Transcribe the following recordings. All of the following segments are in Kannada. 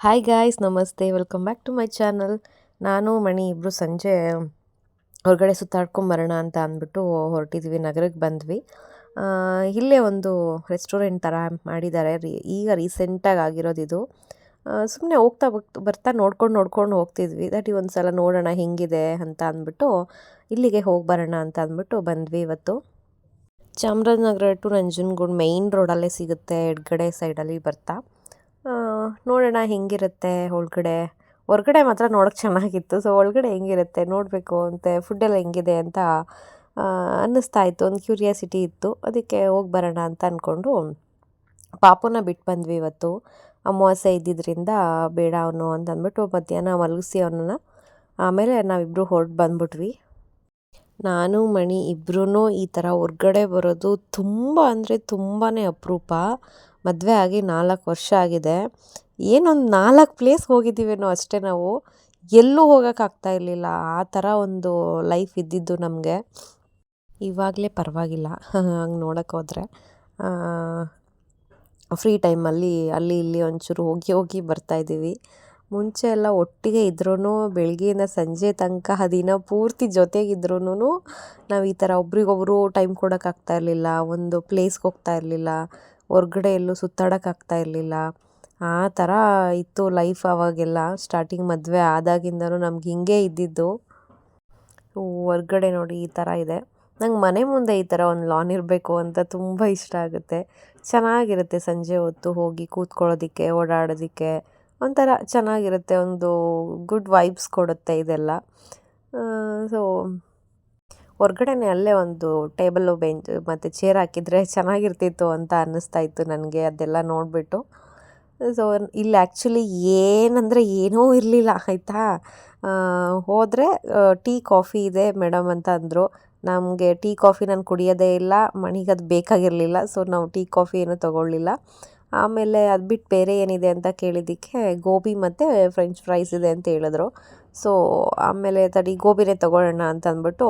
ಹಾಯ್ ಗಾಯ್ಸ್ ನಮಸ್ತೆ. Welcome back to my channel ನಾನು, ಮಣಿ ಇಬ್ಬರು ಸಂಜೆ, ಹೊರಗಡೆ ಸುತ್ತಾಡ್ಕೊಂಬರೋಣ ಅಂತ ಅಂದ್ಬಿಟ್ಟು ಹೊರಟಿದ್ವಿ. ನಗರಕ್ಕೆ ಬಂದ್ವಿ. ಇಲ್ಲೇ ಒಂದು ರೆಸ್ಟೋರೆಂಟ್ ಥರ ಮಾಡಿದ್ದಾರೆ. ರೀ, ಈಗ ರೀಸೆಂಟಾಗಿ ಆಗಿರೋದಿದು ಸುಮ್ಮನೆ ಹೋಗ್ತಾ ಬರ್ತಾ ನೋಡ್ಕೊಂಡು ನೋಡ್ಕೊಂಡು ಹೋಗ್ತಿದ್ವಿ. ದಟ್ ಒಂದು ಸಲ ನೋಡೋಣ ಹೆಂಗಿದೆ ಅಂತ ಅಂದ್ಬಿಟ್ಟು, ಇಲ್ಲಿಗೆ ಹೋಗಿ ಬರೋಣ ಅಂತ ಅಂದ್ಬಿಟ್ಟು ಬಂದ್ವಿ ಇವತ್ತು. ಚಾಮರಾಜನಗರ ಟು ನಂಜನಗೂಡು ಮೇಯ್ನ್ ರೋಡಲ್ಲೇ ಸಿಗುತ್ತೆ. ಎಡ್ಗಡೆ ಸೈಡಲ್ಲಿ ಬರ್ತಾ. ನೋಡೋಣ ಹೆಂಗಿರುತ್ತೆ ಒಳಗಡೆ. ಹೊರ್ಗಡೆ ಮಾತ್ರ ನೋಡೋಕೆ ಚೆನ್ನಾಗಿತ್ತು. ಸೊ ಒಳಗಡೆ ಹೆಂಗಿರುತ್ತೆ, ನೋಡಬೇಕು ಅಂತ, ಫುಡ್ಡೆಲ್ಲ ಹೆಂಗಿದೆ ಅಂತ ಅನ್ನಿಸ್ತಾ ಇತ್ತು. ಒಂದು ಕ್ಯೂರಿಯಾಸಿಟಿ ಇತ್ತು. ಅದಕ್ಕೆ ಹೋಗಿ ಬರೋಣ ಅಂತ ಅಂದ್ಕೊಂಡು ಪಾಪುನ ಬಿಟ್ಟು ಬಂದ್ವಿ ಇವತ್ತು. ಅಮಾವಾಸ್ಯೆ ಇದ್ದಿದ್ದರಿಂದ ಬೇಡ ಅವನು ಅಂತ ಅಂದ್ಬಿಟ್ಟು ಮಧ್ಯಾಹ್ನ ಮಲಗಿಸಿ ಅವನನ್ನು. ಆಮೇಲೆ ನಾವಿಬ್ಬರು ಹೊರಟು ಬಂದ್ಬಿಟ್ವಿ. ನಾನು, ಮಣಿ ಇಬ್ಬರೂ ಈ ಥರ ಹೊರ್ಗಡೆ ಬರೋದು ತುಂಬ ಅಂದರೆ ತುಂಬಾ ಅಪರೂಪ. ಮದುವೆ ಆಗಿ ನಾಲ್ಕು ವರ್ಷ ಆಗಿದೆ. ಏನೊಂದು ನಾಲ್ಕು ಪ್ಲೇಸ್ ಹೋಗಿದ್ದೀವೇನೋ ಅಷ್ಟೇ ನಾವು. ಎಲ್ಲೂ ಹೋಗೋಕ್ಕಾಗ್ತಾ ಇರಲಿಲ್ಲ. ಆ ಥರ ಒಂದು ಲೈಫ್ ಇದ್ದಿದ್ದು ನಮಗೆ. ಇವಾಗಲೇ ಪರವಾಗಿಲ್ಲ. ಹಂಗೆ ನೋಡೋಕೆ ಹೋದರೆ. ಫ್ರೀ ಟೈಮಲ್ಲಿ ಅಲ್ಲಿ ಇಲ್ಲಿ ಒಂಚೂರು ಹೋಗಿ ಹೋಗಿ ಬರ್ತಾಯಿದ್ದೀವಿ ಮುಂಚೆ ಎಲ್ಲ ಒಟ್ಟಿಗೆ ಇದ್ರೂ ಬೆಳಗ್ಗೆಯಿಂದ ಸಂಜೆ ತನಕ ದಿನ ಪೂರ್ತಿ ಜೊತೆಗಿದ್ರೂ ನಾವು ಈ ಥರ ಒಬ್ರಿಗೊಬ್ರು ಟೈಮ್ ಕೊಡೋಕ್ಕಾಗ್ತಾ ಇರಲಿಲ್ಲ. ಒಂದು ಪ್ಲೇಸ್ಗೆ ಹೋಗ್ತಾ ಇರಲಿಲ್ಲ. ಹೊರ್ಗಡೆ ಎಲ್ಲೂ ಸುತ್ತಾಡೋಕ್ಕಾಗ್ತಾ ಇರಲಿಲ್ಲ. ಆ ಥರ ಇತ್ತು ಲೈಫ್ ಅವಾಗೆಲ್ಲ ಸ್ಟಾರ್ಟಿಂಗ್ ಮದುವೆ ಆದಾಗಿಂದನೂ ನಮ್ಗೆ ಹಿಂಗೆ ಇದ್ದಿದ್ದು. ಹೊರ್ಗಡೆ ನೋಡಿ ಈ ಥರ ಇದೆ. ನಂಗೆ ಮನೆ ಮುಂದೆ ಈ ಥರ ಒಂದು ಲಾನ್ ಇರಬೇಕು ಅಂತ ತುಂಬ ಇಷ್ಟ ಆಗುತ್ತೆ. ಚೆನ್ನಾಗಿರುತ್ತೆ ಸಂಜೆ ಹೊತ್ತು ಹೋಗಿ ಕೂತ್ಕೊಳ್ಳೋದಕ್ಕೆ, ಓಡಾಡೋದಕ್ಕೆ. ಒಂಥರ ಚೆನ್ನಾಗಿರುತ್ತೆ, ಒಂದು ಗುಡ್ ವೈಬ್ಸ್ ಕೊಡುತ್ತೆ ಇದೆಲ್ಲ. ಸೊ ಹೊರ್ಗಡೆನೆ ಅಲ್ಲೇ ಒಂದು ಟೇಬಲ್ಲು ಬೆಂಚ್ ಮತ್ತು ಚೇರ್ ಹಾಕಿದರೆ ಚೆನ್ನಾಗಿರ್ತಿತ್ತು ಅಂತ ಅನ್ನಿಸ್ತಾ ಇತ್ತು ನನಗೆ ಅದೆಲ್ಲ ನೋಡಿಬಿಟ್ಟು. ಸೊ ಇಲ್ಲಿ ಆ್ಯಕ್ಚುಲಿ ಏನಂದರೆ ಏನೂ ಇರಲಿಲ್ಲ, ಆಯಿತಾ? ಹೋದರೆ ಟೀ, ಕಾಫಿ ಇದೆ ಮೇಡಮ್ ಅಂತ ಅಂದರು. ನಮಗೆ ಟೀ, ಕಾಫಿ ನಾನು ಕುಡಿಯೋದೇ ಇಲ್ಲ, ಮಣಿಗೆ ಅದು ಬೇಕಾಗಿರಲಿಲ್ಲ ಸೊ ನಾವು ಟೀ, ಕಾಫಿ ಏನು ತೊಗೊಳ್ಳಿಲ್ಲ. ಆಮೇಲೆ ಅದು ಬಿಟ್ಟು ಬೇರೆ ಏನಿದೆ ಅಂತ ಕೇಳಿದ್ದಕ್ಕೆ ಗೋಬಿ ಮತ್ತು ಫ್ರೆಂಚ್ ಫ್ರೈಸ್ ಇದೆ ಅಂತ ಹೇಳಿದ್ರು. ಸೊ ಆಮೇಲೆ ತಡಿ ಗೋಬಿನೇ ತೊಗೊಳ್ಳೋಣ ಅಂತ ಅಂದ್ಬಿಟ್ಟು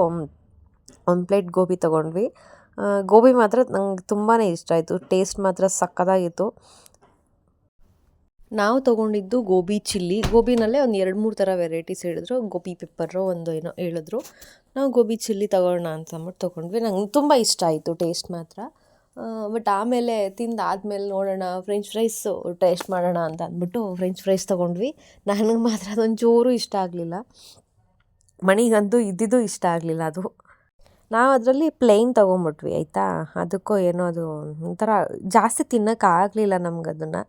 ಒಂದು ಪ್ಲೇಟ್ ಗೋಬಿ ತೊಗೊಂಡ್ವಿ. ಗೋಬಿ ಮಾತ್ರ ನಂಗೆ ತುಂಬಾ ಇಷ್ಟ ಆಯಿತು. ಟೇಸ್ಟ್ ಮಾತ್ರ ಸಕ್ಕತ್ತಾಗಿತ್ತು ನಾವು ತೊಗೊಂಡಿದ್ದು ಗೋಬಿ ಚಿಲ್ಲಿ. ಗೋಬಿನಲ್ಲೇ ಒಂದು ಎರಡು ಮೂರು ಥರ ವೆರೈಟೀಸ್ ಹೇಳಿದ್ರು. ಗೋಬಿ ಪೆಪ್ಪರು ಒಂದು ಏನೋ ಹೇಳಿದ್ರು. ನಾವು ಗೋಬಿ ಚಿಲ್ಲಿ ತೊಗೊಳೋಣ ಅಂತ ಅಂದ್ಬಿಟ್ಟು ತೊಗೊಂಡ್ವಿ. ನಂಗೆ ತುಂಬ ಇಷ್ಟ ಆಯಿತು ಟೇಸ್ಟ್ ಮಾತ್ರ. ಬಟ್ ಆಮೇಲೆ ತಿಂದಾದ್ಮೇಲೆ ನೋಡೋಣ, ಫ್ರೆಂಚ್ ಫ್ರೈಸು ಟೇಸ್ಟ್ ಮಾಡೋಣ ಅಂತ ಅಂದ್ಬಿಟ್ಟು ಫ್ರೆಂಚ್ ಫ್ರೈಸ್ ತೊಗೊಂಡ್ವಿ. ನನಗೆ ಮಾತ್ರ ಅದೊಂದು ಜೋರು ಇಷ್ಟ ಆಗಲಿಲ್ಲ. ಮಣಿಗಂತೂ ಇದ್ದಿದ್ದು ಇಷ್ಟ ಆಗಲಿಲ್ಲ ಅದು. ನಾವು ಅದರಲ್ಲಿ ಪ್ಲೇನ್ ತೊಗೊಂಬಿಟ್ವಿ, ಆಯಿತಾ? ಅದಕ್ಕೂ ಏನೋ ಅದು ಒಂಥರ ಜಾಸ್ತಿ ತಿನ್ನೋಕ್ಕಾಗಲಿಲ್ಲ ನಮ್ಗೆ ಅದನ್ನು.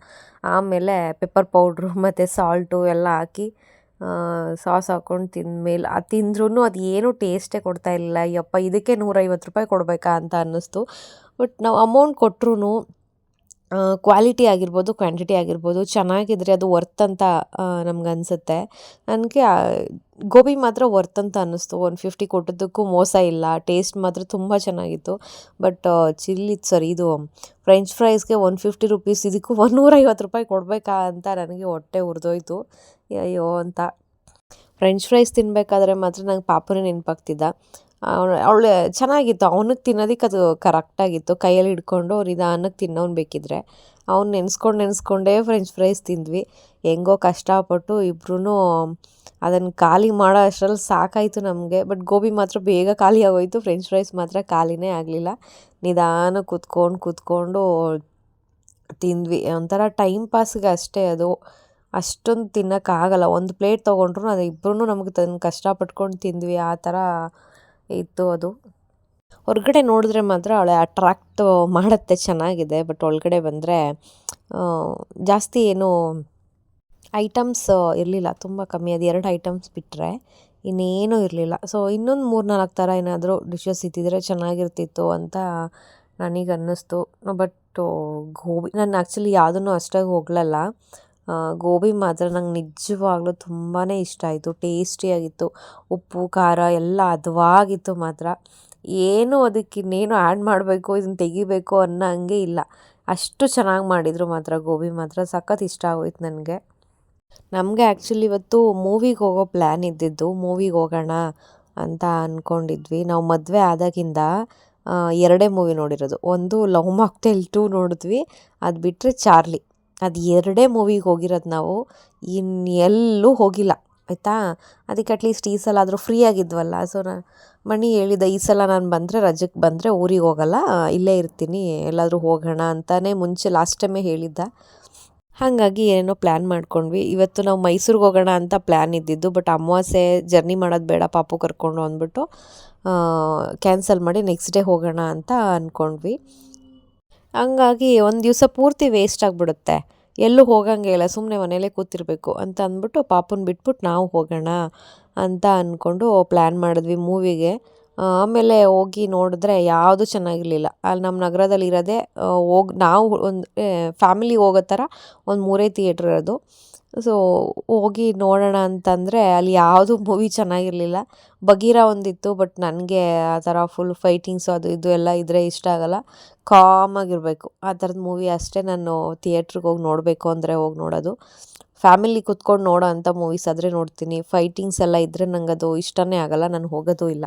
ಆಮೇಲೆ ಪೆಪ್ಪರ್ ಪೌಡ್ರು ಮತ್ತು ಸಾಲ್ಟು ಎಲ್ಲ ಹಾಕಿ ಸಾಸ್ ಹಾಕ್ಕೊಂಡು ತಿಂದಮೇಲೆ, ಅದು ತಿಂದ್ರೂ ಅದು ಏನು ಟೇಸ್ಟೇ ಕೊಡ್ತಾ ಇರಲಿಲ್ಲ. ಯಪ್ಪ, ಇದಕ್ಕೆ ನೂರೈವತ್ತು ರೂಪಾಯಿ ಕೊಡಬೇಕಾ ಅಂತ ಅನ್ನಿಸ್ತು. ಬಟ್ ನಾವು ಅಮೌಂಟ್ ಕೊಟ್ರೂ ಕ್ವಾಲಿಟಿ ಆಗಿರ್ಬೋದು ಕ್ವಾಂಟಿಟಿ ಆಗಿರ್ಬೋದು, ಚೆನ್ನಾಗಿದ್ರೆ ಅದು ವರ್ತ್ ಅಂತ ನಮ್ಗೆ ಅನಿಸುತ್ತೆ ನನಗೆ ಗೋಬಿ ಮಾತ್ರ ವರ್ತ್ ಅಂತ ಅನ್ನಿಸ್ತು. ಒನ್ ಫಿಫ್ಟಿ ಕೊಟ್ಟಿದ್ದಕ್ಕೂ ಮೋಸ ಇಲ್ಲ. ಟೇಸ್ಟ್ ಮಾತ್ರ ತುಂಬ ಚೆನ್ನಾಗಿತ್ತು. ಬಟ್ ಚಿಲ್ಲಿ ಸರಿ ಇದು ಫ್ರೆಂಚ್ ಫ್ರೈಸ್ಗೆ ಒನ್ ಫಿಫ್ಟಿ ರುಪೀಸ್ ಇದಕ್ಕೂ ಒನ್ನೂರೈವತ್ತು ರೂಪಾಯಿ ಕೊಡಬೇಕಾ ಅಂತ ನನಗೆ ಹೊಟ್ಟೆ ಹುರಿದೋಯ್ತು ಅಯ್ಯೋ, ಅಂತ. ಫ್ರೆಂಚ್ ಫ್ರೈಸ್ ತಿನ್ನಬೇಕಾದ್ರೆ ಮಾತ್ರ ನಂಗೆ ಪಾಪುನೇ ನೆನಪಾಗ್ತಿದ್ದ. ಅವಳು ಚೆನ್ನಾಗಿತ್ತು. ಅವನಿಗೆ ತಿನ್ನೋದಕ್ಕೆ ಅದು ಕರೆಕ್ಟಾಗಿತ್ತು ಕೈಯಲ್ಲಿ ಹಿಡ್ಕೊಂಡು ನಿಧಾನಕ್ಕೆ ತಿನ್ನೋನು ಬೇಕಿದ್ರೆ. ಅವ್ನು ನೆನೆಸ್ಕೊಂಡು ನೆನೆಸ್ಕೊಂಡೇ ಫ್ರೆಂಚ್ ಫ್ರೈಸ್ ತಿಂದ್ವಿ. ಹೆಂಗೋ ಕಷ್ಟಪಟ್ಟು ಇಬ್ಬರೂ ಅದನ್ನು ಖಾಲಿ ಮಾಡೋ ಅಷ್ಟರಲ್ಲಿ ಸಾಕಾಯಿತು ನಮಗೆ. ಬಟ್ ಗೋಬಿ ಮಾತ್ರ ಬೇಗ ಖಾಲಿ ಆಗೋಯ್ತು. ಫ್ರೆಂಚ್ ಫ್ರೈಸ್ ಮಾತ್ರ ಖಾಲಿನೇ ಆಗಲಿಲ್ಲ. ನಿಧಾನ ಕೂತ್ಕೊಂಡು ಕೂತ್ಕೊಂಡು ತಿಂದ್ವಿ. ಒಂಥರ ಟೈಮ್ ಪಾಸ್ಗೆ ಅಷ್ಟೇ ಅದು. ಅಷ್ಟೊಂದು ತಿನ್ನೋಕ್ಕಾಗಲ್ಲ. ಒಂದು ಪ್ಲೇಟ್ ತೊಗೊಂಡ್ರು ಅದು ಇಬ್ಬರೂ ನಮಗೆ ತಂದು ಕಷ್ಟಪಟ್ಕೊಂಡು ತಿಂದ್ವಿ. ಆ ಥರ ಇತ್ತು ಅದು. ಹೊರಗಡೆ ನೋಡಿದ್ರೆ ಮಾತ್ರ ಅವಳೆ ಅಟ್ರಾಕ್ಟ್ ಮಾಡುತ್ತೆ, ಚೆನ್ನಾಗಿದೆ. ಬಟ್ ಒಳಗಡೆ ಬಂದರೆ ಜಾಸ್ತಿ ಏನು ಐಟಮ್ಸ್ ಇರಲಿಲ್ಲ. ತುಂಬ ಕಮ್ಮಿ. ಅದು ಎರಡು ಐಟಮ್ಸ್ ಬಿಟ್ಟರೆ ಇನ್ನೇನೂ ಇರಲಿಲ್ಲ. ಸೊ ಇನ್ನೊಂದು ಮೂರು ನಾಲ್ಕು ಥರ ಏನಾದರೂ ಡಿಶಸ್ ಇದ್ದಿದ್ರೆ ಚೆನ್ನಾಗಿರ್ತಿತ್ತು ಅಂತ ನನಗೆ ಅನ್ನಿಸ್ತು ಬಟ್ ಗೋಬಿ ನಾನು ಆ್ಯಕ್ಚುಲಿ ಯಾವುದನ್ನು ಅಷ್ಟಾಗಿ ಹೋಗ್ಲಲ್ಲ. ಗೋಬಿ ಮಾತ್ರ ನಂಗೆ ನಿಜವಾಗ್ಲೂ ತುಂಬಾ ಇಷ್ಟ ಆಯಿತು. ಟೇಸ್ಟಿಯಾಗಿತ್ತು. ಉಪ್ಪು, ಖಾರ ಎಲ್ಲ ಹದವಾಗಿತ್ತು ಮಾತ್ರ. ಏನು ಅದಕ್ಕೆ ಇನ್ನೇನು ಆ್ಯಡ್ ಮಾಡಬೇಕು, ಇದನ್ನು ತೆಗಿಬೇಕು ಅನ್ನೋ ಹಂಗೆ ಇಲ್ಲ. ಅಷ್ಟು ಚೆನ್ನಾಗಿ ಮಾಡಿದರು ಮಾತ್ರ ಗೋಬಿ ಮಾತ್ರ. ಸಖತ್ ಇಷ್ಟ ಆಗೋಯ್ತು ನನಗೆ. ನಮಗೆ ಆ್ಯಕ್ಚುಲಿ ಇವತ್ತು ಮೂವಿಗೆ ಹೋಗೋ ಪ್ಲ್ಯಾನ್ ಇದ್ದಿದ್ದು ಮೂವಿಗೆ ಹೋಗೋಣ ಅಂತ ಅಂದ್ಕೊಂಡಿದ್ವಿ ನಾವು ಮದುವೆ ಆದಾಗಿಂದ ಎರಡೇ ಮೂವಿ ನೋಡಿರೋದು. ಒಂದು ಲವ್ ಮಾಕ್ಟೇಲ್ ಟೂ ನೋಡಿದ್ವಿ. ಅದು ಬಿಟ್ಟರೆ ಚಾರ್ಲಿ. ಅದು ಎರಡೇ ಮೂವಿಗೆ ಹೋಗಿರೋದು ನಾವು. ಇನ್ನೆಲ್ಲೂ ಹೋಗಿಲ್ಲ, ಆಯಿತಾ? ಅದಕ್ಕೆ ಅಟ್ಲೀಸ್ಟ್ ಈ ಸಲ ಆದರೂ ಫ್ರೀ ಆಗಿದ್ವಲ್ಲ. ಸೊ ನಾನು ಮಣಿ ಹೇಳಿದ ಈ ಸಲ ನಾನು ಬಂದರೆ ರಜಕ್ಕೆ ಬಂದರೆ ಊರಿಗೆ ಹೋಗಲ್ಲ. ಇಲ್ಲೇ ಇರ್ತೀನಿ, ಎಲ್ಲಾದರೂ ಹೋಗೋಣ ಅಂತಲೇ ಮುಂಚೆ ಲಾಸ್ಟ್ ಟೈಮೇ ಹೇಳಿದ್ದ. ಹಾಗಾಗಿ ಏನೋ ಪ್ಲ್ಯಾನ್ ಮಾಡ್ಕೊಂಡ್ವಿ. ಇವತ್ತು ನಾವು ಮೈಸೂರಿಗೆ ಹೋಗೋಣ ಅಂತ ಪ್ಲ್ಯಾನ್ ಇದ್ದಿದ್ದು ಬಟ್ ಅಮಾವಾಸ್ಯೆ ಜರ್ನಿ ಮಾಡೋದು ಬೇಡ ಪಾಪು ಕರ್ಕೊಂಡು ಅಂದ್ಬಿಟ್ಟು ಕ್ಯಾನ್ಸಲ್ ಮಾಡಿ ನೆಕ್ಸ್ಟ್ ಡೇ ಹೋಗೋಣ ಅಂತ ಅಂದ್ಕೊಂಡ್ವಿ ಹಂಗಾಗಿ ಒಂದು ದಿವಸ ಪೂರ್ತಿ ವೇಸ್ಟ್ ಆಗಿಬಿಡುತ್ತೆ. ಎಲ್ಲೂ ಹೋಗಂಗೆ ಇಲ್ಲ ಸುಮ್ಮನೆ ಮನೇಲೇ ಕೂತಿರಬೇಕು ಅಂತ ಅಂದ್ಬಿಟ್ಟು ಪಾಪನ ಬಿಟ್ಬಿಟ್ಟು ನಾವು ಹೋಗೋಣ ಅಂತ ಅಂದ್ಕೊಂಡು ಪ್ಲ್ಯಾನ್ ಮಾಡಿದ್ವಿ ಮೂವಿಗೆ ಆಮೇಲೆ ಹೋಗಿ ನೋಡಿದ್ರೆ ಯಾವುದು ಚೆನ್ನಾಗಿರಲಿಲ್ಲ. ಅಲ್ಲಿ ನಮ್ಮ ನಗರದಲ್ಲಿ ಇರೋದೇ ಹೋಗಿ, ನಾವು ಒಂದು ಫ್ಯಾಮಿಲಿ ಹೋಗೋ ಥರ ಒಂದು ಮೂರೇ ಥಿಯೇಟ್ರ್ ಇರೋದು. ಸೊ ಹೋಗಿ ನೋಡೋಣ ಅಂತಂದರೆ ಅಲ್ಲಿ ಯಾವುದು ಮೂವಿ ಚೆನ್ನಾಗಿರಲಿಲ್ಲ. ಬಗೀರ ಒಂದಿತ್ತು ಬಟ್ ನನಗೆ ಆ ಥರ ಫುಲ್ ಫೈಟಿಂಗ್ಸು ಅದು ಇದು ಎಲ್ಲ ಇದ್ದರೆ ಇಷ್ಟ ಆಗೋಲ್ಲ. ಕಾಮಾಗಿರಬೇಕು ಆ ಥರದ ಮೂವಿ ಅಷ್ಟೇ ನಾನು ಥಿಯೇಟ್ರಿಗೆ ಹೋಗಿ ನೋಡಬೇಕು ಅಂದರೆ ಹೋಗಿ ನೋಡೋದು. ಫ್ಯಾಮಿಲಿ ಕುತ್ಕೊಂಡು ನೋಡೋ ಅಂಥ ಮೂವೀಸ್ ಆದರೆ ನೋಡ್ತೀನಿ. ಫೈಟಿಂಗ್ಸ್ ಎಲ್ಲ ಇದ್ದರೆ ನಂಗೆ ಅದು ಇಷ್ಟನೇ ಆಗೋಲ್ಲ, ನಾನು ಹೋಗೋದು ಇಲ್ಲ.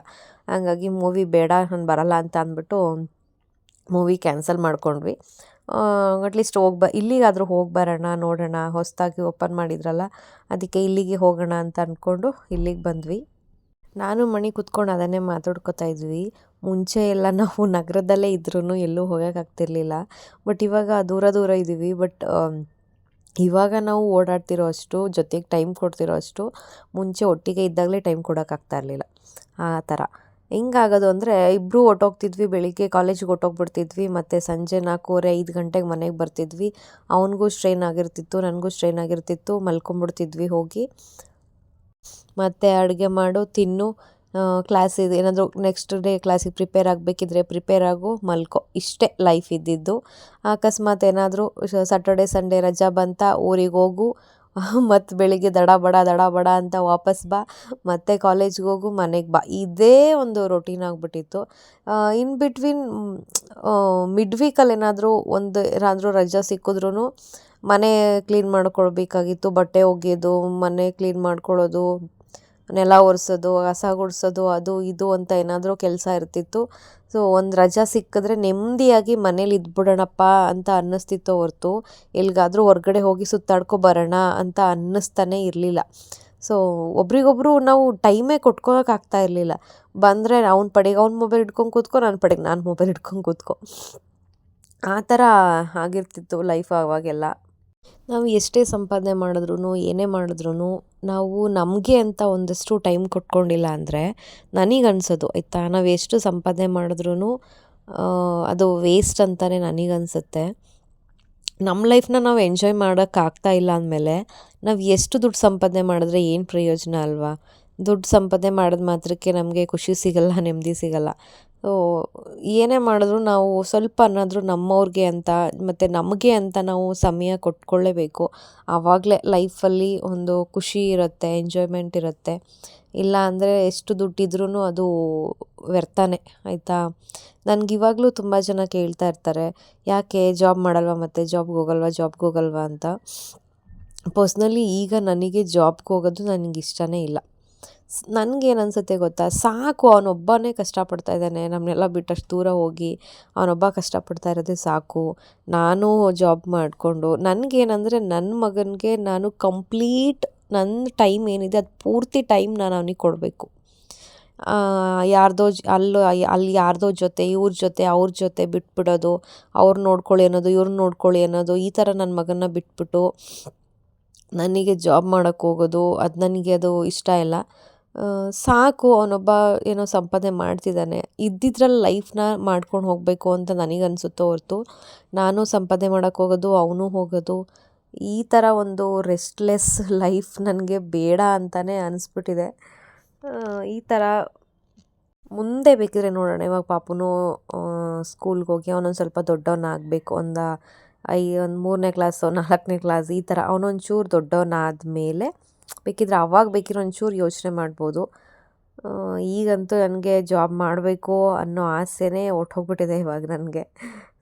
ಹಾಗಾಗಿ ಮೂವಿ ಬೇಡ, ನಾನು ಬರಲ್ಲ ಅಂತ ಅಂದ್ಬಿಟ್ಟು ಮೂವಿ ಕ್ಯಾನ್ಸಲ್ ಮಾಡ್ಕೊಂಡ್ವಿ. ಅಟ್ಲೀಸ್ಟ್ ಹೋಗಿ ಬ ಇಲ್ಲಿಗಾದರೂ ಹೋಗಿ ಬರೋಣ, ನೋಡೋಣ, ಹೊಸದಾಗಿ ಓಪನ್ ಮಾಡಿದ್ರಲ್ಲ, ಅದಕ್ಕೆ ಇಲ್ಲಿಗೆ ಹೋಗೋಣ ಅಂತ ಅಂದ್ಕೊಂಡು ಇಲ್ಲಿಗೆ ಬಂದ್ವಿ. ನಾನು ಮಣಿ ಕುತ್ಕೊಂಡು ಅದನ್ನೇ ಮಾತಾಡ್ಕೊತಾ ಇದ್ವಿ. ಮುಂಚೆ ಎಲ್ಲ ನಾವು ನಗರದಲ್ಲೇ ಇದ್ರೂ ಎಲ್ಲೂ ಹೋಗೋಕ್ಕಾಗ್ತಿರ್ಲಿಲ್ಲ ಬಟ್ ಇವಾಗ ದೂರ ದೂರ ಇದ್ದೀವಿ ಬಟ್ ಇವಾಗ ನಾವು ಓಡಾಡ್ತಿರೋ ಅಷ್ಟು, ಜೊತೆಗೆ ಟೈಮ್ ಕೊಡ್ತಿರೋ ಅಷ್ಟು, ಮುಂಚೆ ಒಟ್ಟಿಗೆ ಇದ್ದಾಗಲೇ ಟೈಮ್ ಕೊಡೋಕ್ಕಾಗ್ತಾ ಇರಲಿಲ್ಲ. ಆ ಥರ. ಹೆಂಗಾಗೋದು ಅಂದರೆ ಇಬ್ಬರೂ ಹೊಟ್ಟೋಗ್ತಿದ್ವಿ ಬೆಳಿಗ್ಗೆ ಕಾಲೇಜಿಗೆ ಹೊಟ್ಟೋಗ್ಬಿಡ್ತಿದ್ವಿ ಮತ್ತು ಸಂಜೆ ನಾಲ್ಕೂವರೆ ಐದು ಗಂಟೆಗೆ ಮನೆಗೆ ಬರ್ತಿದ್ವಿ. ಅವನಿಗೂ ಸ್ಟ್ರೈನ್ ಆಗಿರ್ತಿತ್ತು, ನನಗೂ ಸ್ಟ್ರೈನ್ ಆಗಿರ್ತಿತ್ತು, ಮಲ್ಕೊಂಬಿಡ್ತಿದ್ವಿ ಹೋಗಿ. ಮತ್ತು ಅಡುಗೆ ಮಾಡು, ತಿನ್ನು ಕ್ಲಾಸ್ ಇದು ಏನಾದರೂ ನೆಕ್ಸ್ಟ್ ಡೇ ಕ್ಲಾಸಿಗೆ ಪ್ರಿಪೇರ್ ಆಗಬೇಕಿದ್ರೆ ಪ್ರಿಪೇರ್ ಆಗು, ಮಲ್ಕೊ. ಇಷ್ಟೇ ಲೈಫ್ ಇದ್ದಿದ್ದು. ಅಕಸ್ಮಾತ್ ಏನಾದರೂ ಸಾಟರ್ಡೆ ಸಂಡೇ ರಜಾ ಬಂತ, ಊರಿಗೆ ಹೋಗು ಮತ್ತು ಬೆಳಿಗ್ಗೆ ದಡ ಬಡ ದಡ ಬಡ ಅಂತ ವಾಪಸ್ ಬಾ. ಮತ್ತು ಕಾಲೇಜ್ಗೆ ಹೋಗು, ಮನೆಗೆ ಬಾ. ಇದೇ ಒಂದು ರೊಟೀನ್ ಆಗಿಬಿಟ್ಟಿತ್ತು. ಇನ್ ಬಿಟ್ವೀನ್ ಮಿಡ್ ವೀಕಲ್ಲಿ ಏನಾದರೂ ಒಂದು ಏನಾದರೂ ರಜಾ ಸಿಕ್ಕಿದ್ರೂ ಮನೆ ಕ್ಲೀನ್ ಮಾಡ್ಕೊಳ್ಬೇಕಾಗಿತ್ತು. ಬಟ್ಟೆ ಒಗೆಯೋದು ಮನೆ ಕ್ಲೀನ್ ಮಾಡ್ಕೊಳ್ಳೋದು ನೆಲ ಒರೆಸೋದು ಹಸ ಗುಡಿಸೋದು, ಅದು ಇದು ಅಂತ ಏನಾದರೂ ಕೆಲಸ ಇರ್ತಿತ್ತು. ಸೊ ಒಂದು ರಜಾ ಸಿಕ್ಕಿದ್ರೆ ನೆಮ್ಮದಿಯಾಗಿ ಮನೇಲಿ ಇದ್ಬಿಡೋಣಪ್ಪ ಅಂತ ಅನ್ನಿಸ್ತಿತ್ತು ಹೊರತು. ಎಲ್ಲಿಗಾದರೂ ಹೊರಗಡೆ ಹೋಗಿ ಸುತ್ತಾಡ್ಕೊ ಬರೋಣ ಅಂತ ಅನ್ನಿಸ್ತಾನೆ ಇರಲಿಲ್ಲ. ಸೊ ಒಬ್ರಿಗೊಬ್ರು ನಾವು ಟೈಮೇ ಕೊಟ್ಕೊಳಕ್ಕಾಗ್ತಾ ಇರಲಿಲ್ಲ. ಬಂದರೆ ಅವ್ನ ಪಡೆಗೆ ಅವ್ನ ಮೊಬೈಲ್ ಹಿಡ್ಕೊಂಡು ಕೂತ್ಕೊ ನನ್ನ ಪಡೆಗೆ ನಾನು ಮೊಬೈಲ್ ಹಿಡ್ಕೊಂಡು ಕೂತ್ಕೊ. ಆ ಥರ ಆಗಿರ್ತಿತ್ತು ಲೈಫ್ ಆವಾಗೆಲ್ಲ. ನಾವು ಎಷ್ಟೇ ಸಂಪಾದನೆ ಮಾಡಿದ್ರೂ ಏನೇ ಮಾಡಿದ್ರೂ ನಾವು ನಮಗೆ ಅಂತ ಒಂದಷ್ಟು ಟೈಮ್ ಕೊಟ್ಕೊಂಡಿಲ್ಲ ಅಂದರೆ ನನಗೆ ಅನ್ಸೋದು, ಆಯಿತಾ? ನಾವು ಎಷ್ಟು ಸಂಪಾದನೆ ಮಾಡಿದ್ರೂ ಅದು ವೇಸ್ಟ್ ಅಂತಲೇ ನನಗೆ ಅನಿಸುತ್ತೆ. ನಮ್ಮ ಲೈಫ್ನ ನಾವು ಎಂಜಾಯ್ ಮಾಡೋಕ್ಕಾಗ್ತಾ ಇಲ್ಲ ಅಂದಮೇಲೆ ನಾವು ಎಷ್ಟು ದುಡ್ಡು ಸಂಪಾದನೆ ಮಾಡಿದ್ರೆ ಏನು ಪ್ರಯೋಜನ ಅಲ್ವಾ? ದುಡ್ಡು ಸಂಪಾದನೆ ಮಾಡಿದ ಮಾತ್ರಕ್ಕೆ ನಮಗೆ ಖುಷಿ ಸಿಗಲ್ಲ, ನೆಮ್ಮದಿ ಸಿಗಲ್ಲ. ಏನೇ ಮಾಡಿದ್ರು ನಾವು ಸ್ವಲ್ಪ ಅನ್ನಾದರೂ ನಮ್ಮವ್ರಿಗೆ ಅಂತ, ಮತ್ತು ನಮಗೆ ಅಂತ ನಾವು ಸಮಯ ಕೊಟ್ಕೊಳ್ಳೇಬೇಕು. ಆವಾಗಲೇ ಲೈಫಲ್ಲಿ ಒಂದು ಖುಷಿ ಇರುತ್ತೆ, ಎಂಜಾಯ್ಮೆಂಟ್ ಇರುತ್ತೆ. ಇಲ್ಲ ಅಂದರೆ ಎಷ್ಟು ದುಡ್ಡಿದ್ರೂ ಅದು ವ್ಯರ್ಥನೇ, ಆಯಿತಾ? ನನಗಿವಾಗಲೂ ತುಂಬ ಜನ ಕೇಳ್ತಾ ಇರ್ತಾರೆ, ಯಾಕೆ ಜಾಬ್ ಮಾಡಲ್ವಾ ಮತ್ತು? ಜಾಬ್ಗೆ ಹೋಗಲ್ವಾ? ಜಾಬ್ಗೆ ಹೋಗಲ್ವಾ? ಅಂತ. ಪರ್ಸ್ನಲಿ ಈಗ ನನಗೆ ಜಾಬ್ಗೆ ಹೋಗೋದು ನನಗೆ ಇಷ್ಟನೇ ಇಲ್ಲ. ನನಗೇನು ಅನಿಸುತ್ತೆ ಗೊತ್ತಾ? ಸಾಕು, ಅವನೊಬ್ಬನೇ ಕಷ್ಟಪಡ್ತಾ ಇದ್ದಾನೆ. ನಮ್ಮನ್ನೆಲ್ಲ ಬಿಟ್ಟಷ್ಟು ದೂರ ಹೋಗಿ ಅವನೊಬ್ಬ ಕಷ್ಟಪಡ್ತಾ ಇರೋದೇ ಸಾಕು. ನಾನು ಜಾಬ್ ಮಾಡಿಕೊಂಡು, ನನಗೇನಂದರೆ ನನ್ನ ಮಗನಿಗೆ ನಾನು ಕಂಪ್ಲೀಟ್ ನನ್ನ ಟೈಮ್ ಏನಿದೆ ಅದು ಪೂರ್ತಿ ಟೈಮ್ ನಾನು ಅವನಿಗೆ ಕೊಡಬೇಕು. ಯಾರ್ದೋ ಅಲ್ಲೋ ಅಲ್ಲಿ ಯಾರ್ದೋ ಜೊತೆ, ಇವ್ರ ಜೊತೆ, ಅವ್ರ ಜೊತೆ ಬಿಟ್ಬಿಡೋದು, ಅವ್ರು ನೋಡ್ಕೊಳ್ಳಿ ಅನ್ನೋದು ಇವ್ರನ್ನ ನೋಡ್ಕೊಳ್ಳಿ ಅನ್ನೋದು, ಈ ಥರ ನನ್ನ ಮಗನ ಬಿಟ್ಬಿಟ್ಟು ನನಗೆ ಜಾಬ್ ಮಾಡೋಕ್ಕೆ ಹೋಗೋದು, ಅದು ನನಗೆ ಅದು ಇಷ್ಟ ಇಲ್ಲ. ಸಾಕು, ಅವನೊಬ್ಬ ಏನೋ ಸಂಪಾದನೆ ಮಾಡ್ತಿದ್ದಾನೆ. ಇದ್ದಿದ್ರಲ್ಲಿ ಲೈಫ್ನ ಮಾಡ್ಕೊಂಡು ಹೋಗಬೇಕು ಅಂತ ನನಗೆ ಅನಿಸುತ್ತೋ ಹೊರ್ತು, ನಾನು ಸಂಪಾದನೆ ಮಾಡೋಕ್ಕೆ ಹೋಗೋದು, ಅವನು ಹೋಗೋದು, ಈ ಥರ ಒಂದು ರೆಸ್ಟ್ಲೆಸ್ ಲೈಫ್ ನನಗೆ ಬೇಡ ಅಂತಲೇ ಅನಿಸ್ಬಿಟ್ಟಿದೆ. ಈ ಥರ ಮುಂದೆ ಬೇಕಿದ್ರೆ ನೋಡೋಣ. ಇವಾಗ ಪಾಪುನೂ ಸ್ಕೂಲ್ಗೆ ಹೋಗಿ ಅವನೊಂದು ಸ್ವಲ್ಪ ದೊಡ್ಡವನಾಗಬೇಕು ಒಂದು ಐ, ಒಂದು ಮೂರನೇ ಕ್ಲಾಸು ನಾಲ್ಕನೇ ಕ್ಲಾಸ್ ಈ ಥರ ಅವನೊಂಚೂರು ದೊಡ್ಡವನಾದ ಮೇಲೆ ಬೇಕಿದ್ರೆ ಅವಾಗ ಬೇಕಿರೋ ಒಂಚೂರು ಯೋಚನೆ ಮಾಡ್ಬೋದು. ಈಗಂತೂ ನನಗೆ ಜಾಬ್ ಮಾಡಬೇಕು ಅನ್ನೋ ಆಸೆನೇ ಹೊರ್ಟೋಗ್ಬಿಟ್ಟಿದೆ ಇವಾಗ ನನಗೆ.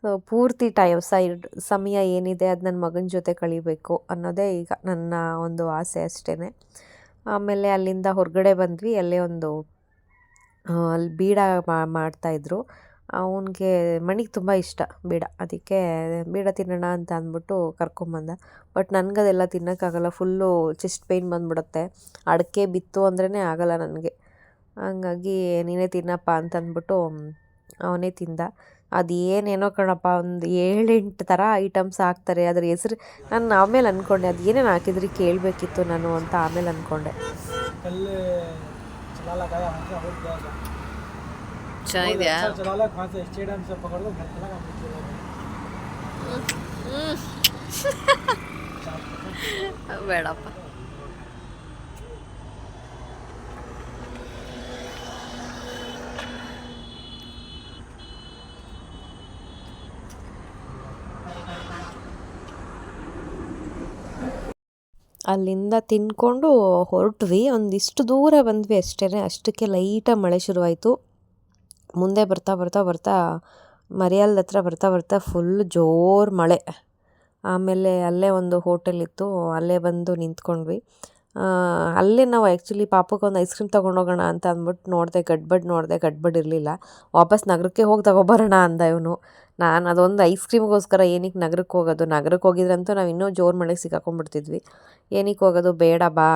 ಸೊ ಪೂರ್ತಿ ಟೈಮ್ ಸೈಡ್ ಸಮಯ ಏನಿದೆ ಅದು ನನ್ನ ಮಗನ ಜೊತೆ ಕಳೀಬೇಕು ಅನ್ನೋದೇ ಈಗ ನನ್ನ ಒಂದು ಆಸೆ ಅಷ್ಟೇ ಆಮೇಲೆ ಅಲ್ಲಿಂದ ಹೊರಗಡೆ ಬಂದ್ವಿ, ಅಲ್ಲೇ ಒಂದು ಅಲ್ಲಿ ಬೀಡ ಮಾಡ್ತಾಯಿದ್ರು ಅವನಿಗೆ ಮಣಿಗೆ ತುಂಬ ಇಷ್ಟ ಬೀಡ. ಅದಕ್ಕೆ ಬೀಡ ತಿನ್ನೋಣ ಅಂತ ಅಂದ್ಬಿಟ್ಟು ಕರ್ಕೊಂಬಂದ. ಬಟ್ ನನಗದೆಲ್ಲ ತಿನ್ನೋಕ್ಕಾಗಲ್ಲ. ಫುಲ್ಲು ಚೆಸ್ಟ್ ಪೇಯ್ನ್ ಬಂದ್ಬಿಡುತ್ತೆ. ಅಡಿಕೆ ಬಿತ್ತು ಅಂದ್ರೇ ಆಗಲ್ಲ ನನಗೆ. ಹಂಗಾಗಿ ನೀನೇ ತಿನ್ನಪ್ಪ ಅಂತಂದ್ಬಿಟ್ಟು ಅವನೇ ತಿಂದ. ಅದು ಏನೇನೋ ಕಣಪ್ಪ, ಒಂದು ಏಳೆಂಟು ಥರ ಐಟಮ್ಸ್ ಹಾಕ್ತಾರೆ. ಅದ್ರ ಹೆಸ್ರು ನಾನು ಆಮೇಲೆ ಅಂದ್ಕೊಂಡೆ ಅದು ಏನೇನು ಹಾಕಿದ್ರಿ ಕೇಳಬೇಕಿತ್ತು ನಾನು ಅಂತ ಆಮೇಲೆ ಅಂದ್ಕೊಂಡೆ Mm, mm. ಅಲ್ಲಿಂದ ತಿನ್ಕೊಂಡು ಹೊರಟ್ವಿ. ಒಂದಿಷ್ಟು ದೂರ ಬಂದ್ವಿ ಅಷ್ಟೇ ಅಷ್ಟಕ್ಕೆ ಲೈಟಾಗಿ ಮಳೆ ಶುರುವಾಯಿತು. ಮುಂದೆ ಬರ್ತಾ ಬರ್ತಾ ಬರ್ತಾ ಮರಿಯಾಲ್ದ ಹತ್ರ ಬರ್ತಾ ಬರ್ತಾ ಫುಲ್ ಜೋರು ಮಳೆ. ಆಮೇಲೆ ಅಲ್ಲೇ ಒಂದು ಹೋಟೆಲ್ ಇತ್ತು, ಅಲ್ಲೇ ಬಂದು ನಿಂತ್ಕೊಂಡ್ವಿ. ಅಲ್ಲೇ ನಾವು ಆ್ಯಕ್ಚುಲಿ ಪಾಪಕ್ಕೆ ಒಂದು ಐಸ್ ಕ್ರೀಮ್ ತೊಗೊಂಡೋಗೋಣ ಅಂತ ಅಂದ್ಬಿಟ್ಟು ನೋಡಿದೆ, ಗಡ್ಬಡ್ ನೋಡಿದೆ, ಗಡ್ಬಡ್ ಇರಲಿಲ್ಲ. ವಾಪಸ್ ನಗರಕ್ಕೆ ಹೋಗಿ ತಗೊಬರೋಣ ಅಂದ ಇವನು. ನಾನು ಅದೊಂದು ಐಸ್ ಕ್ರೀಮ್ಗೋಸ್ಕರ ಏನಕ್ಕೆ ನಗರಕ್ಕೆ ಹೋಗೋದು ನಗರಕ್ಕೆ ಹೋಗಿದ್ರಂತೂ ನಾವು ಇನ್ನೂ ಜೋರು ಮಳೆಗೆ ಸಿಕ್ಕಾಕೊಂಡ್ಬಿಡ್ತಿದ್ವಿ. ಏನಕ್ಕೆ ಹೋಗೋದು, ಬೇಡ ಬಾ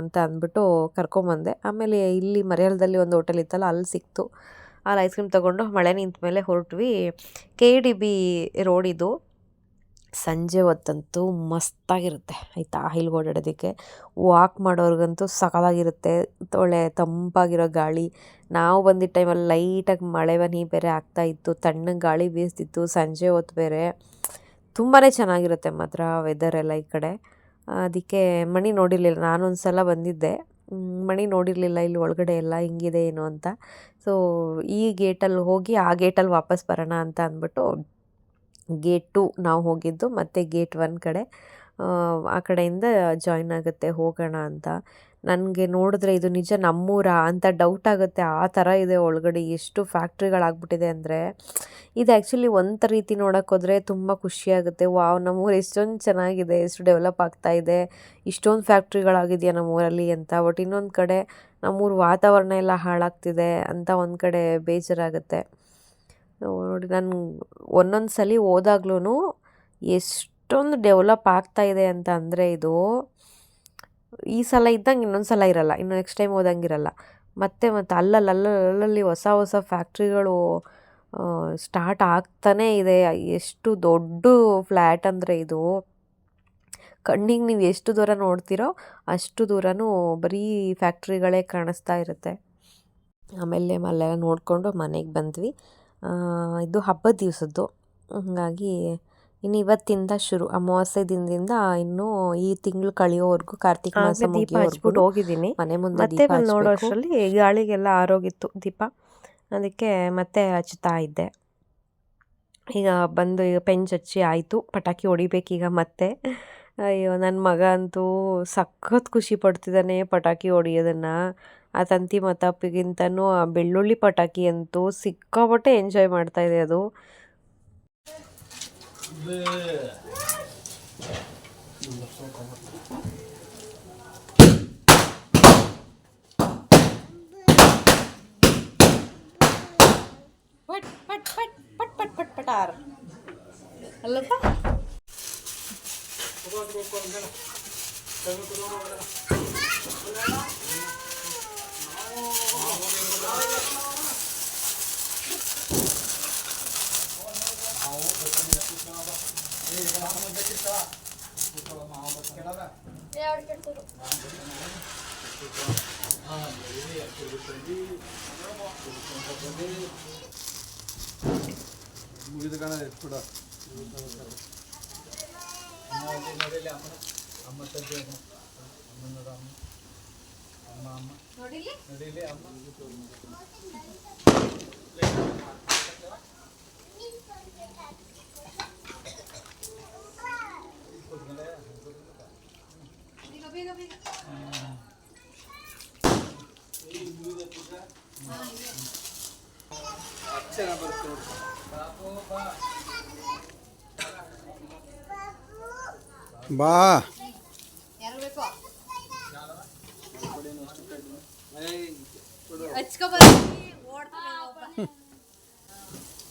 ಅಂತ ಅಂದ್ಬಿಟ್ಟು ಕರ್ಕೊಂಬಂದೆ. ಆಮೇಲೆ ಇಲ್ಲಿ ಮರಿಯಾಲದಲ್ಲಿ ಒಂದು ಹೋಟೆಲ್ ಇತ್ತಲ್ಲ, ಅಲ್ಲಿ ಸಿಕ್ತು. ಅಲ್ಲಿ ಐಸ್ ಕ್ರೀಮ್ ತೊಗೊಂಡು ಮಳೆ ನಿಂತ ಮೇಲೆ ಹೊರಟ್ವಿ. ಕೆ ಡಿ ಬಿ ರೋಡ್ ಇದು. ಸಂಜೆ ಹೊತ್ತಂತೂ ಮಸ್ತಾಗಿರುತ್ತೆ ಆಯಿತಾ ಹಿಲ್ಗೆ ಓಡಾಡೋದಕ್ಕೆ ವಾಕ್ ಮಾಡೋರ್ಗಂತೂ ಸಕಲಾಗಿರುತ್ತೆ. ಒಳ್ಳೆ ತಂಪಾಗಿರೋ ಗಾಳಿ. ನಾವು ಬಂದಿದ್ದ ಟೈಮಲ್ಲಿ ಲೈಟಾಗಿ ಮಳೆ ಬನಿ ಬೇರೆ ಆಗ್ತಾ ಇತ್ತು. ತಣ್ಣಗೆ ಗಾಳಿ ಬೀಸ್ತಿತ್ತು. ಸಂಜೆ ಹೊತ್ತು ಬೇರೆ. ತುಂಬಾ ಚೆನ್ನಾಗಿರುತ್ತೆ ಮಾತ್ರ ವೆದರ್ ಎಲ್ಲ ಈ ಕಡೆ. ಅದಕ್ಕೆ ಮಣಿ ನೋಡಿರಲಿಲ್ಲ. ನಾನೊಂದು ಸಲ ಬಂದಿದ್ದೆ. ಮಣಿ ನೋಡಿರಲಿಲ್ಲ ಇಲ್ಲಿ ಒಳಗಡೆ ಎಲ್ಲ ಹಿಂಗಿದೆ ಏನು ಅಂತ. ಸೊ ಈ ಗೇಟಲ್ಲಿ ಹೋಗಿ ಆ ಗೇಟಲ್ಲಿ ವಾಪಸ್ ಬರೋಣ ಅಂತ ಅಂದ್ಬಿಟ್ಟು ಗೇಟ್ ಟು ನಾವು ಹೋಗಿದ್ದು ಮತ್ತು ಗೇಟ್ ಒನ್ ಕಡೆ ಆ, ಕಡೆಯಿಂದ ಜಾಯ್ನ್ ಆಗುತ್ತೆ ಹೋಗೋಣ ಅಂತ. ನನಗೆ ನೋಡಿದ್ರೆ ಇದು ನಿಜ ನಮ್ಮೂರಾ ಅಂತ ಡೌಟ್ ಆಗುತ್ತೆ. ಆ ಥರ ಇದೆ ಒಳಗಡೆ. ಎಷ್ಟು ಫ್ಯಾಕ್ಟ್ರಿಗಳಾಗ್ಬಿಟ್ಟಿದೆ ಅಂದರೆ, ಇದು ಆ್ಯಕ್ಚುಲಿ ಒಂದು ರೀತಿ ನೋಡೋಕೆ ಹೋದರೆ ತುಂಬ ಖುಷಿಯಾಗುತ್ತೆ. ವಾವ್, ನಮ್ಮೂರು ಎಷ್ಟೊಂದು ಚೆನ್ನಾಗಿದೆ, ಎಷ್ಟು ಡೆವಲಪ್ ಆಗ್ತಾ ಇದೆ, ಇಷ್ಟೊಂದು ಫ್ಯಾಕ್ಟ್ರಿಗಳಾಗಿದೆಯಾ ನಮ್ಮೂರಲ್ಲಿ ಅಂತ. ಬಟ್ ಇನ್ನೊಂದು ಕಡೆ ನಮ್ಮೂರು ವಾತಾವರಣ ಎಲ್ಲ ಹಾಳಾಗ್ತಿದೆ ಅಂತ ಒಂದು ಕಡೆ ಬೇಜಾರಾಗುತ್ತೆ. ನೋಡಿ, ನಾನು ಒಂದೊಂದು ಸಲ ಹೋದಾಗ್ಲೂ ಎಷ್ಟೊಂದು ಡೆವಲಪ್ ಆಗ್ತಾ ಇದೆ ಅಂತ ಅಂದರೆ ಇದು ಈ ಸಲ ಇದ್ದಂಗೆ ಇನ್ನೊಂದು ಸಲ ಇರಲ್ಲ, ಇನ್ನು ನೆಕ್ಸ್ಟ್ ಟೈಮ್ ಹೋದಂಗಿರಲ್ಲ ಮತ್ತೆ ಮತ್ತೆ ಅಲ್ಲಲ್ಲಿ ಅಲ್ಲಲ್ಲಿ ಅಲ್ಲಲ್ಲಿ ಹೊಸ ಹೊಸ ಫ್ಯಾಕ್ಟ್ರಿಗಳು ಸ್ಟಾರ್ಟ್ ಆಗ್ತಾನೇ ಇದೆ. ಎಷ್ಟು ದೊಡ್ಡ ಫ್ಲ್ಯಾಟ್ ಅಂದರೆ ಇದು. ಕಣ್ಣಿಗೆ ನೀವು ಎಷ್ಟು ದೂರ ನೋಡ್ತೀರೋ ಅಷ್ಟು ದೂರನೂ ಬರೀ ಫ್ಯಾಕ್ಟ್ರಿಗಳೇ ಕಾಣಿಸ್ತಾ ಇರುತ್ತೆ. ಆಮೇಲೆ ಅಲ್ಲೆಲ್ಲ ನೋಡಿಕೊಂಡು ಮನೆಗೆ ಬಂದ್ವಿ. ಇದು ಹಬ್ಬದ ದಿವಸದ್ದು. ಹಾಗಾಗಿ ಇನ್ನು ಇವತ್ತಿಂದ ಶುರು ಅಮಾವಾಸ್ಯೆ ದಿನದಿಂದ ಇನ್ನು ಈ ತಿಂಗಳು ಕಳೆಯೋವರೆಗೂ ಕಾರ್ತಿಕ ಮಾಸ ದೀಪ ಹಚ್ಬಿಟ್ಟು ಮುಗಿಯೋವರೆಗೂ ಹೋಗಿದ್ದೀನಿ. ಮನೆ ಮುಂದೆ ಮತ್ತೆ ನೋಡೋ. ಅಷ್ಟರಲ್ಲಿ ಗಾಳಿಗೆಲ್ಲ ಆರೋಗಿತ್ತು ದೀಪ. ಅದಕ್ಕೆ ಮತ್ತೆ ಹಚ್ತಾ ಇದ್ದೆ. ಈಗ ಬಂದು ಈಗ ಪೆಂಚ್ ಹಚ್ಚಿ ಆಯಿತು. ಪಟಾಕಿ ಹೊಡಿಬೇಕೀಗ ಮತ್ತೆ. ಅಯ್ಯೋ ನನ್ನ ಮಗ ಅಂತೂ ಸಖತ್ ಖುಷಿ ಪಡ್ತಿದ್ದಾನೆ ಪಟಾಕಿ ಹೊಡಿಯೋದನ್ನು. ಆ ತಂತಿ ಮತಾಪಿಗಿಂತನೂ ಆ ಬೆಳ್ಳುಳ್ಳಿ ಪಟಾಕಿ ಅಂತೂ ಸಿಕ್ಕಾಪಟ್ಟೆ ಎಂಜಾಯ್ பட் பட் பட் பட் பட் பட் பட்டார் அல்லப்பா Oh, ಮಾಡ್ತಾ ಇದೆ ಅದು ಪಟ್ ಪಟ್ ಪಟ್ ಪಟ್ ಪಟ್ ಪಟ್ ಪಟಾರ್ ಅಲ್ಲಪ್ಪ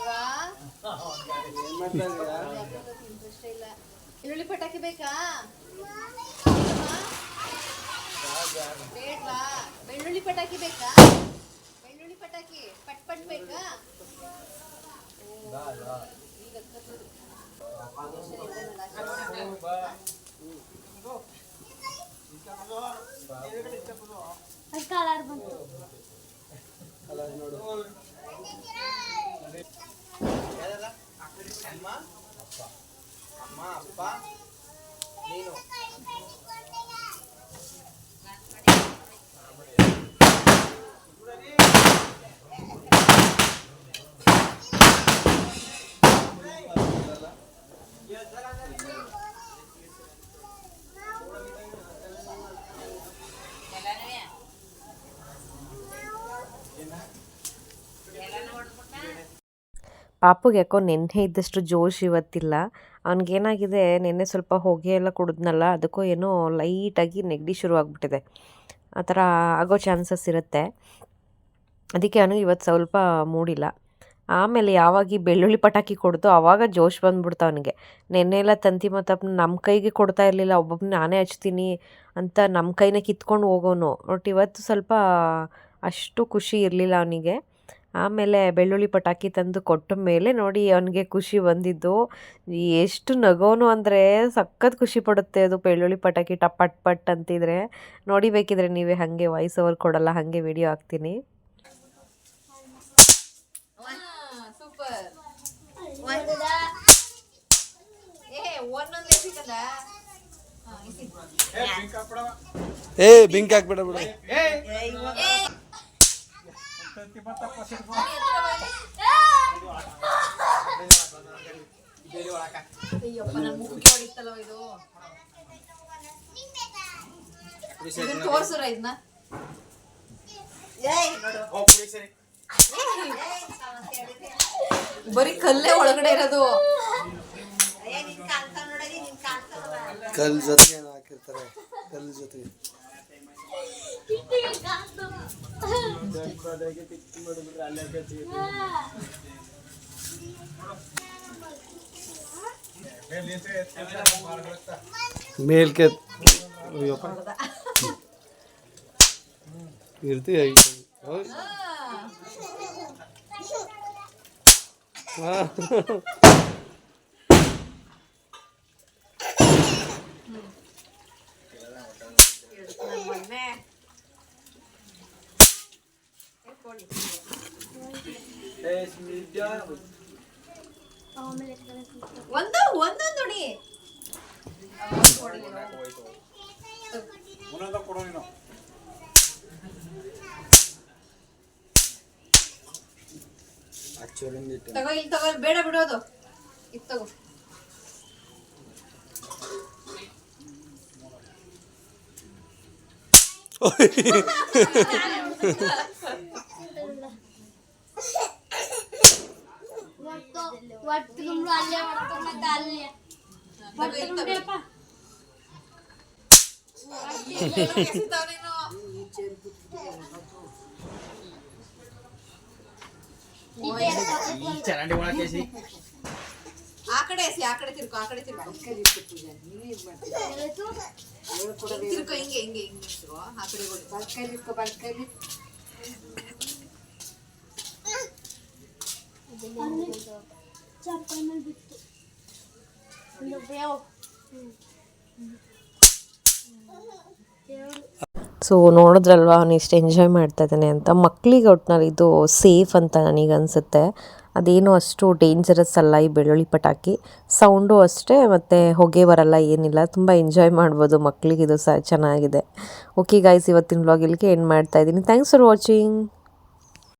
ಬಾ ಈರುಳ್ಳಿ ಪಟಾಕಿ ಬೇಕಾ ಬೇಡ್ವಾ ಬೆಳ್ಳುಳ್ಳಿ ಪಟಾಕಿ ಬೇಕಾ ಬೆಳ್ಳುಳ್ಳಿ ಪಟಾಕಿ ಪಟ್ ಪಟ್ ಬೇಕಾ ಅಮ್ಮ ಅಪ್ಪ ನೀನು ಪಾಪುಗೆ ಯಾಕೋ ನೆನ್ನೆ ಇದ್ದಷ್ಟು ಜೋಶ್ ಇವತ್ತಿಲ್ಲ. ಅವ್ನಿಗೇನಾಗಿದೆ, ನೆನ್ನೆ ಸ್ವಲ್ಪ ಹೊಗೆ ಎಲ್ಲ ಕುಡಿದ್ನಲ್ಲ, ಅದಕ್ಕೂ ಏನೋ ಲೈಟಾಗಿ ನೆಗಡಿ ಶುರುವಾಗ್ಬಿಟ್ಟಿದೆ. ಆ ಥರ ಆಗೋ ಚಾನ್ಸಸ್ ಇರುತ್ತೆ. ಅದಕ್ಕೆ ಅವನು ಇವತ್ತು ಸ್ವಲ್ಪ ಮೂಡಿಲ್ಲ. ಆಮೇಲೆ ಯಾವಾಗಿ ಬೆಳ್ಳುಳ್ಳಿ ಪಟಾಕಿ ಕೊಡ್ತು ಆವಾಗ ಜೋಶ್ ಬಂದ್ಬಿಡ್ತು ಅವನಿಗೆ. ನೆನ್ನೆ ಎಲ್ಲ ತಂತಿ ಮತ್ತಪ್ಪ ನಮ್ಮ ಕೈಗೆ ಕೊಡ್ತಾ ಇರಲಿಲ್ಲ ಒಬ್ಬೊಬ್ಬ ನಾನೇ ಹಚ್ತೀನಿ ಅಂತ ನಮ್ಮ ಕೈನ ಕಿತ್ಕೊಂಡು ಹೋಗೋನು. ಬಟ್ ಇವತ್ತು ಸ್ವಲ್ಪ ಅಷ್ಟು ಖುಷಿ ಇರಲಿಲ್ಲ ಅವನಿಗೆ. ಆಮೇಲೆ ಬೆಳ್ಳುಳ್ಳಿ ಪಟಾಕಿ ತಂದು ಕೊಟ್ಟ ಮೇಲೆ ನೋಡಿ ಅವನಿಗೆ ಖುಷಿ ಬಂದಿದ್ದು. ಎಷ್ಟು ನಗೋನು ಅಂದರೆ ಸಖತ್ ಖುಷಿ ಪಡುತ್ತೆ ಅದು ಬೆಳ್ಳುಳ್ಳಿ ಪಟಾಕಿ ಟಪ್ ಪಟ್ ಪಟ್ ಅಂತಿದ್ರೆ. ನೋಡಿ ಬೇಕಿದ್ರೆ ನೀವೇ ಹಾಗೆ ವಾಯ್ಸ್ ಓವರ್ ಕೊಡಲ್ಲ ಹಾಗೆ ವಿಡಿಯೋ ಹಾಕ್ತೀನಿ. ಸೂಪರ್ ಏ ಬಿಂಕ್ ಎಸಿಕಲ್ಲ ಏ ಬೆಂಕಿ ಹಾಕ್ಬೇಡ ಬಿಡು ಅಯ್ಯಪ್ಪ ನನ್ನ ಮುಖಕ್ಕೆ ಹೊಡಿತಲ್ವ ಇದು ಇದನ್ನ ತೋರ್ಸುರ ಇದನ್ನ ಬರೀ ಕಲ್ಲೇ ಒಳಗಡೆ ಇರೋದು. ಕಲ್ ಜೊತೆ ಏನೋ ಹಾಕಿರ್ತಾರೆ? ಕಲ್ ಜೊತೆಗೆ ಮೇಲ್ಕೆ ಅಯ್ಯಪ್ಪ ಇರ್ತಿ ಒಂದು ಒಂದೊಂದು ನೋಡಿ. ತಗೋ ಇಲ್ಲಿ ತಗೋ ಬೇಡ ಬಿಡೋದು. ಇತ್ತು ತಗೋ. ತಗೋ ಇಲ್ಲಿ ತಗೋ. ಎಸಿತಾವ್ ನೀನು. ಈ ಚರಂಡಿ ಒಳಗೆ ಆ ಕಡೆ ಎಸಿ ಆ ಕಡೆ ತಿರ್ಕೊ ಆ ಕಡೆ ತಿರ್ಕೊ ತಿರ್ಕೊ ಹಿಂಗೆ ಹಿಂಗೆ ಹಿಂಗೆ ತಿರ್ಕೊ ಮೇಲೆ ಬಿತ್ತು ಸೊ ನೋಡಿದ್ರಲ್ವ, ಅವನು ಇಷ್ಟು ಎಂಜಾಯ್ ಮಾಡ್ತಾ ಇದ್ದಾನೆ ಅಂತ. ಮಕ್ಕಳಿಗೆ ಒಟ್ಟಿನಲ್ಲಿ ಇದು ಸೇಫ್ ಅಂತ ನನಗೆ ಅನಿಸುತ್ತೆ. ಅದೇನು ಅಷ್ಟು ಡೇಂಜರಸ್ ಅಲ್ಲ ಈ ಬೆಳ್ಳುಳ್ಳಿ ಪಟಾಕಿ. ಸೌಂಡು ಅಷ್ಟೇ, ಮತ್ತು ಹೊಗೆ ಬರಲ್ಲ, ಏನಿಲ್ಲ. ತುಂಬ ಎಂಜಾಯ್ ಮಾಡ್ಬೋದು ಮಕ್ಕಳಿಗೆ ಇದು ಸಹ ಚೆನ್ನಾಗಿದೆ. ಓಕೆ ಗಾಯ್ಸ್ ಇವತ್ತಿನ ವ್ಲಾಗ್ ಇಲ್ಲಿಗೆ ಎಂಡ್ ಮಾಡ್ತಾ ಇದ್ದೀನಿ. Thanks for watching